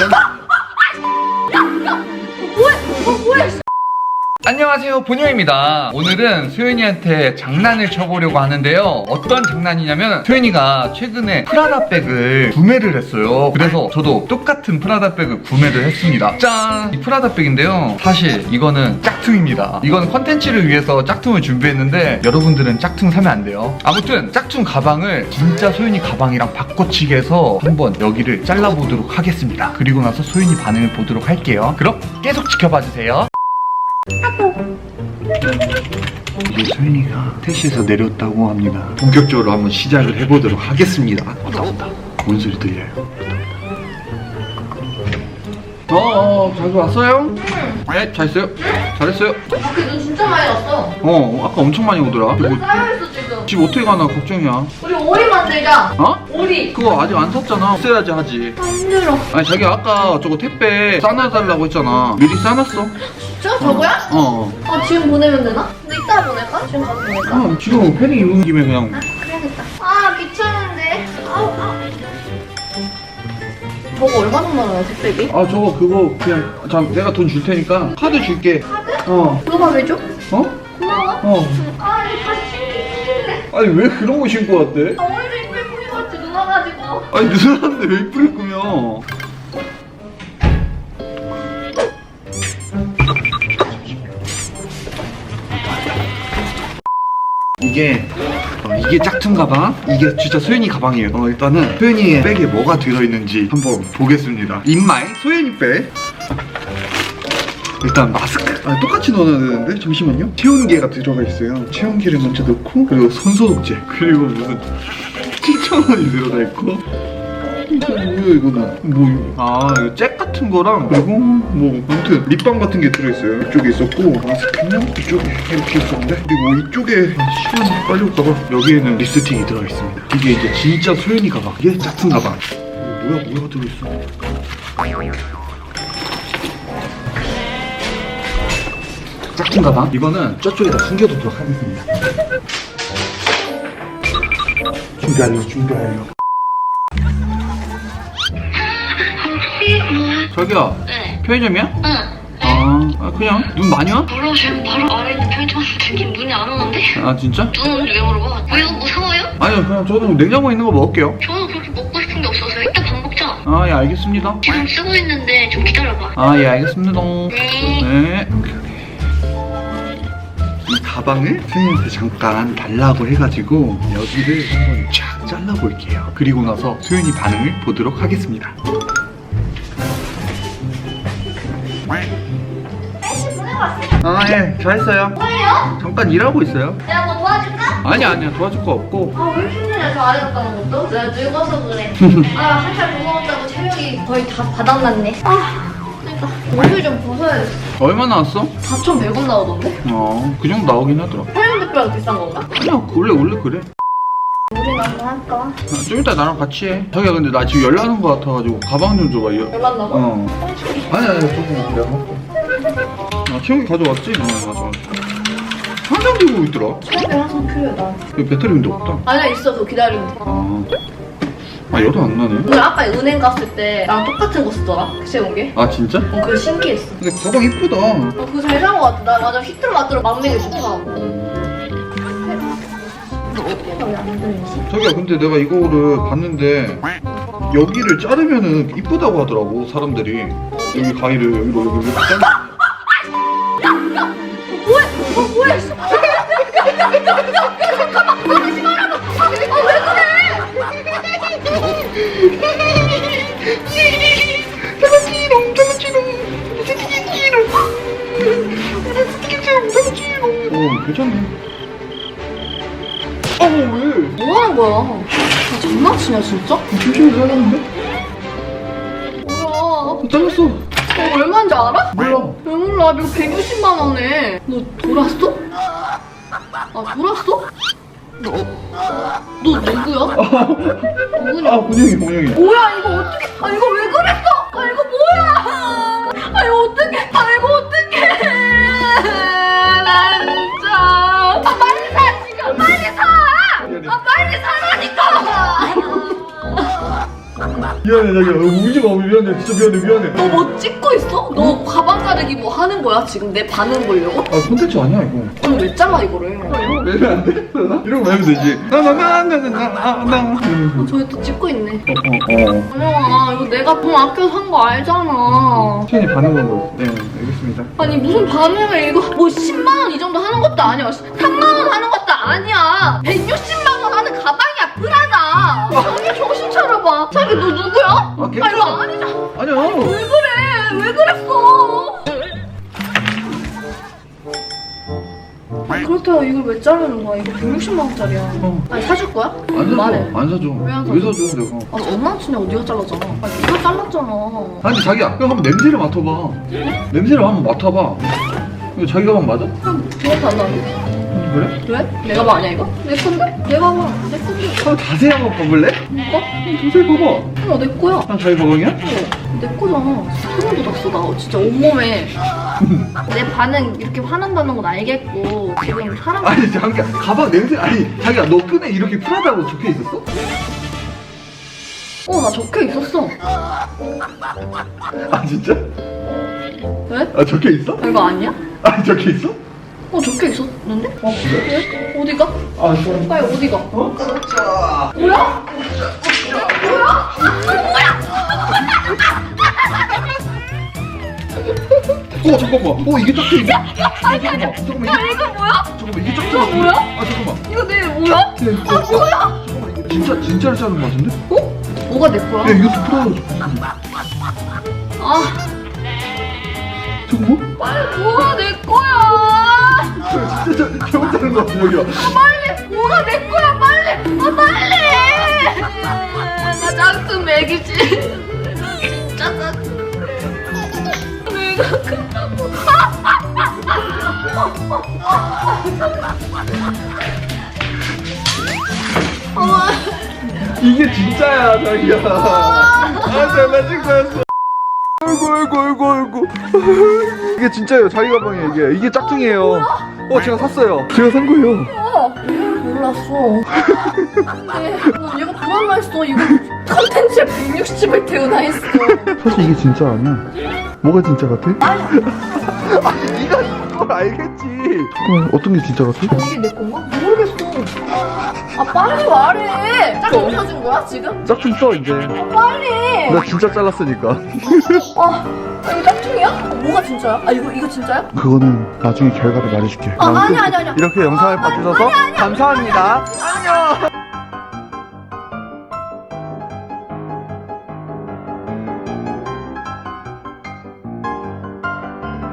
你给，我不会，我不会。 안녕하세요 본효입니다. 오늘은 소연이한테 장난을 쳐보려고 하는데요. 어떤 장난이냐면 소연이가 최근에 프라다 백을 구매를 했어요. 그래서 저도 똑같은 프라다 백을 구매를 했습니다. 짠! 이 프라다 백인데요. 사실 이거는 짝퉁입니다. 이거는 컨텐츠를 위해서 짝퉁을 준비했는데 여러분들은 짝퉁 사면 안 돼요. 아무튼 짝퉁 가방을 진짜 소연이 가방이랑 바꿔치기 해서 한번 여기를 잘라보도록 하겠습니다. 그리고 나서 소연이 반응을 보도록 할게요. 그럼 계속 지켜봐주세요 이제 소연이가 택시에서 내렸다고 합니다. 본격적으로 한번 시작을 해보도록 하겠습니다. 왔다 왔다. 뭔 소리 들려요? 어, 어, 잘 왔어요? 네, 잘 있어요? 잘했어요? 밖에 눈 진짜 많이 왔어. 어, 아까 엄청 많이 오더라. 뭐, 쌓여있어. 집 어떻게 가나 걱정이야. 우리 오리 만들자. 어? 오리. 그거 아직 안 샀잖아. 써야지 하지. 아 힘들어. 아니, 자기 아까 저거 택배 싸놔달라고 했잖아. 미리 싸놨어. 진짜 저거야? 어. 아 지금 보내면 되나? 근데 이따 보낼까? 지금 가서 보낼까? 어, 지금 패딩 입은 김에 그냥 아 그래야겠다. 아 귀찮은데. 아우 아우. 저거 얼마 정도 나요 택배비? 아 저거 그거 그냥 잠 내가 돈 줄 테니까 카드 줄게 어 누가 왜 줘? 어? 고마워. 어 아 이거 다시 신기해. 아니 왜 그런 거 신고 왔대? 아 오늘도 이쁘게 꾸미고 왔지 누나 가지고. 아니 누나한테 왜 이쁘게 꾸며 이게 어, 이게 짝퉁 가방? 이게 진짜 소연이 가방이에요. 어, 일단은 소연이의 백에 뭐가 들어있는지 한번 보겠습니다. 인마이? 소연이 백 일단 마스크 아, 똑같이 넣어야 되는데? 잠시만요. 체온계가 들어가 있어요. 체온계를 먼저 넣고 그리고 손소독제 그리고 무슨 7,000원이 들어가 있고. 뭐야 이거는. 뭐 아 이거 잭 같은 거랑 그리고 뭐 아무튼 립밤 같은 게 들어있어요. 이쪽에 있었고 마스크는 이쪽에 이렇게 있었는데. 그리고 이쪽에 시간 빨리 올까봐 여기에는 립스틱이 들어있습니다. 이게 이제 진짜 소연이 가방 이게 짝퉁 가방. 어, 뭐야 뭐가 들어있어 짝퉁 가방 이거는 저쪽에다 숨겨두도록 하겠습니다 준비하려 준비하려 저기요 네. 편의점이야? 응. 아, 아, 그냥 눈 많이 와? 물어 지금 바로 아래 있는 편의점한테 지금 눈이 안 오는데? 아 진짜? 눈 오는데 왜 물어봐? 왜요? 무서워요? 아니요 그냥 저는 냉장고에 있는 거 먹을게요 저는 그렇게 먹고 싶은 게 없어서요. 이따 밥 먹자. 아 예 알겠습니다 지금 쓰고 있는데 좀 기다려봐. 아 예 알겠습니다 네. 네 가방을 소연이한테 잠깐 달라고 해가지고 여기를 한번 쫙 잘라볼게요 그리고 나서 소연이 반응을 보도록 하겠습니다 아예 잘했어요 뭐예요? 잠깐 일하고 있어요 내가 뭐 도와줄까? 아니야 아니야 도와줄 거 없고 아왜 힘드냐 저 갔다 온 것도? 내가 늙어서 그래. 아 살살 무거웠다고 체력이 거의 다 바닥났네. 아 그러니까 옷을 좀 벗어야겠어. 얼마 나왔어? 4,100원 나오던데? 어 그 정도 나오긴 하더라 편의점 대표랑 비싼 건가? 아니야 원래 원래 그래 우리 한번 할까? 아, 좀 이따 나랑 같이 해 자기야 근데 나 지금 열나는 거 같아가지고 가방 좀 줘봐 이거 열받나봐? 어 아니야 아니야 조금 내가 먹고 아 채용이 가져왔지? 어 가져왔어 한장 들고 있더라 체력이 항상 필요해 나. 배터리 근데 없다 아니야 있어 그거 기다리면 돼. 아, 아 여도 안 나네 오늘 아까 은행 갔을 때 나랑 똑같은 거 쓰더라 그 채운 게. 아 진짜? 어 그거 신기했어. 근데 가방 이쁘다 어 그거 잘 산 거 같아. 나 맞아 막내기 좋다. 왜안 들리지? 자기야 근데 내가 이거를 봤는데 여기를 자르면은 이쁘다고 하더라고 사람들이 여기 가위를 여기로 여기 이렇게 자르 뭐해? 어 뭐해? 잠깐만. 하지 말아봐. 아왜 어 괜찮네 어왜 뭐 하는 거야? 아, 장난치냐 진짜? 조심히 잘랐는데? 뭐야? 잘랐어 이거 얼마인지 알아? 몰라 왜 몰라? 이거 160만 원에. 너 돌았어? 아 돌았어? 너 누구야? 누구냐? 아 본영이 본영이 뭐야 이거 어떻게? 아 이거 왜 그랬어? 아 이거 뭐야? 아 이거 어떻게? 아 이거 어떻게? 나 진짜. 아 빨리 사 지금 빨리 사. 아 빨리 사라니까. 미안해 자기야 울지 마 미안해 진짜 미안해 미안해 너 가방 자르기 뭐 하는 거야? 지금 내 반응 보려고? 아 콘텐츠 아니야 이거 아니 왜 잘라 이거를? 이러면 안 돼? 이러고 말면 되지 나나나나나나 어, 저기 또 찍고 있네. 어어 어영아 이거 내가 돈 아껴서 산거 알잖아. 시연이 반응한 거였어 네 알겠습니다 아니 무슨 반응을 이거 뭐 10만 원 이 정도 하는 것도 아니야 3만 원 하는 것도 아니야 160만 원 하는 가방이야 프라다 자기 정신 차려봐 자기 너 누구야? 아 괜찮아. 이거 아니잖아 아니야 왜 그래 왜 그랬어 아니 그렇다고 이걸 왜 자르는 거야 이거 160만 원짜리야 어. 아니 사줄 거야? 안 말해 사줘 안 사줘 왜 안 사줘? 왜 사줘 내가 아 장난치냐고 네가 잘랐잖아 아 네가 잘랐잖아 아니 자기야 그럼 한번 냄새를 맡아봐 냄새를 한번 맡아봐 이거 자기 가방 맞아? 기억도 안 나는데 그래? 왜? 내 가방 아니야 이거? 내 건데? 내 가방 내 건데 한번 자세히 한번 봐볼래? 이거? 자세히 봐봐 어, 내 거야. 어, 난 자기 가방이야? 내 거잖아. 소름 돋았어, 나. 진짜 온몸에. 내 반응 이렇게 화난다는 건 알겠고, 지금 사람. 아니 자기야 가방 냄새 아니 자기야 너 끈에 이렇게 프라다고 적혀 있었어? 어, 나 적혀 있었어. 아 진짜? 왜? 아 적혀 있어? 아, 이거 아니야? 아 적혀 있어? 어, 적혀 있었는데? 어 그래? 왜? 어디가? 아 좋아 빨리 어디가? 어? 진짜 뭐야? 어 잠깐만. 어 이게 짝퉁 이게 잠깐만 잠깐만. 야, 이거 뭐야? 잠깐만 이게 짝퉁 이거 뭐야? 아 잠깐만. 이거 내 뭐야? 야, 이거 아, 뭐야? 잠깐만. 이거 진짜 진짜로 자른 거 같은데? 어? 뭐가 내 거야? 야 프라다고 적혀 아, 잠깐만 빨리 뭐가 내 거야? 야, 진짜 자- 잘못 자른 거 같아 여기야 빨리. 뭐가 내 거야? 빨리. 아 빨리. 나 짝퉁 먹이지 이게 진짜야 자기야. 아 장난친 거였어 아이고 아이고 아이고 아이고. 이게 진짜예요 자기 가방이에요 이게. 이게 짝퉁이에요. 어 제가 샀어요. 제가 산 거예요. 어, 몰랐어. 네, 난 얘가 그만 말했어. 이거 컨텐츠에 160을 태우나 했어. 사실 이게 진짜 아니야. 뭐가 진짜 같아? 아니 네가 이걸 알겠지. 잠깐만 어떤 게 진짜 같아? 이게 내 건가? 아 빨리 말해 짝퉁 사준 거야 지금? 짝퉁 써 이제 빨리 나 진짜 잘랐으니까 아, 아, 이거 짝퉁이야? 어, 뭐가 진짜야? 아 이거 이거 진짜야? 그거는 나중에 결과를 말해줄게 아 아니 아니 아니. 이렇게 영상을 봐주셔서 감사합니다 안녕